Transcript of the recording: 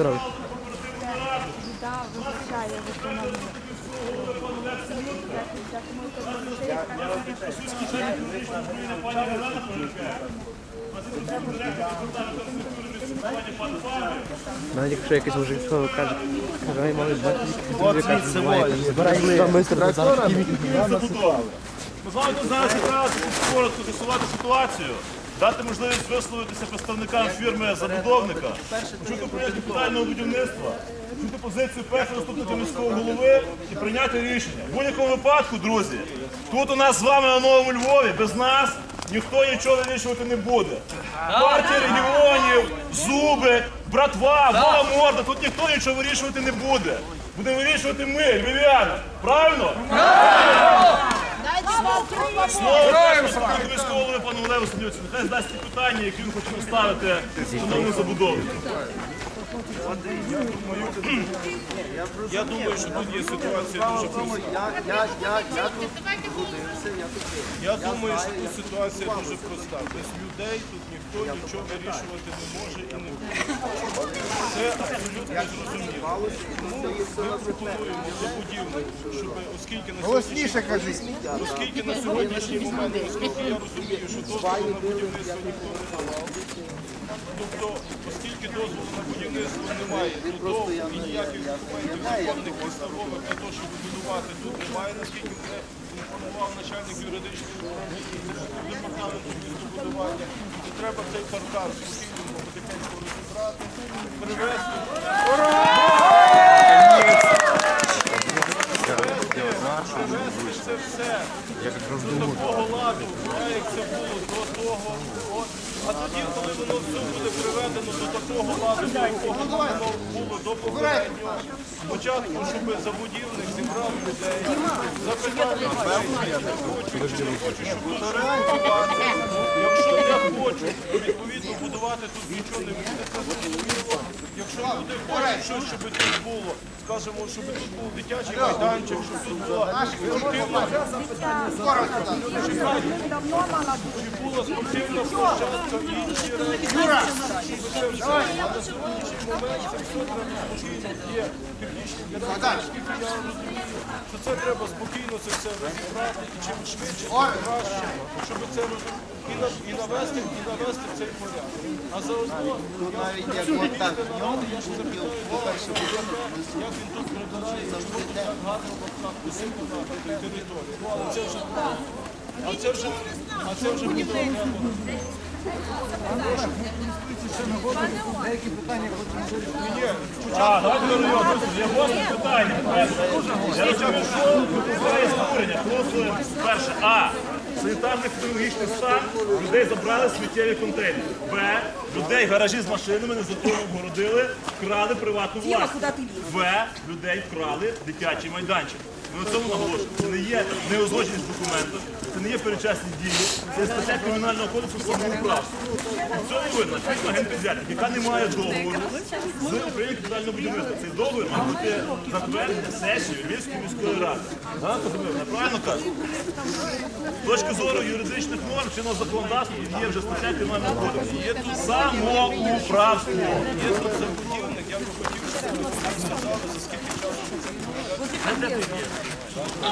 Виконання. Навіть якщо якийсь мужик що каже, каже, ай, малий, бачиш, дуже каже, збирай там быстро, зараз хіміки. Ми з вами тут зараз якраз коротко з'ясувати ситуацію, дати можливість висловитися представникам фірми забудовника, почути проєкт капітального будівництва, почути позицію першого заступника міського голови і прийняти рішення. В будь-якому випадку, друзі, тут у нас з вами на Новому Львові, без нас ніхто нічого вирішувати не буде. Партія регіонів, зуби, братва, гола морда, тут ніхто нічого вирішувати не буде. Будемо вирішувати ми, львів'яни. Правильно? Першого міського голови пану Нехай здасть ті питання, які він хоче поставити шановному забудовнику. Я думаю, що тут є ситуація дуже проста. Я думаю, що тут ситуація дуже проста. Без людей тут ніхто нічого вирішувати не може і не буде. Це абсолютно зрозуміло. Тому ми пропонуємо забудівнику, щоб оскільки на Голосніше кажіть. оскільки на сьогоднішній момент, оскільки я розумію, що дозволу на будівництво ніхто не давав. Тобто, оскільки дозволу на будівництво немає, довго і ніяких документів законних підставових для того, щоб будувати тут немає, наскільки мене інформував начальник юридичної управління департаменту містобудування, то треба цей паркан спокійно потихеньку розібрати, привезти. Привезти це все до такого ладу, як це було до того. От. А тоді, коли воно все буде приведено до такого ладу, до якого воно було до попереднього, спочатку, щоб забудівник зібрав людей, запитав людей, чи хочуть, чи не хочуть, щоб тут ремонтувати. Якщо я хочу, то відповідно будувати тут нічого не буде, це зрозуміло. Якщо люди хочуть щось, щоб тут було, скажімо, щоб тут був дитячий майданчик, щоб тут була спортивна Давно мала бути. чи була спортивна площадка? І інші речі. щоб це все. А на сьогоднішній момент це все треба спокійно. Є. Технічні директори, скільки я розумію, що це треба спокійно це все розібрати і чим швидше, тим краще, щоб це роз- і, на- і навести, і навести цей порядок. А заодно Навіть як от так я ж запитаю як він тут прибирає, тут так гарно так посипана територія. Ну, але це вже а це вже, а це вже буде. А, давайте гостре питання. Я розумію, що триває створення. Просто перше, а. Санітарний педагогічний стан, людей забрали сміттєві контейнери. Б. Людей гаражі з машинами незаконно обгородили, вкрали приватну власність. В. Людей вкрали дитячий майданчик. Ми на цьому наголошуємо. Це не є неузгодженість документів, це не є перечасні дії, це стаття кримінального кодексу самоуправства. І цьому винна фірма генпізятник, яка не має договору з Україною капітального будівництва. Цей договір має бути затверджений сесією Львівської міської ради. Я правильно кажу? З точки зору юридичних норм чинного законодавства є вже стаття кримінального кодексу. Є тут самоуправство. Є тут забудівник, я би хотів, щоб ви сказали, за скільки часу це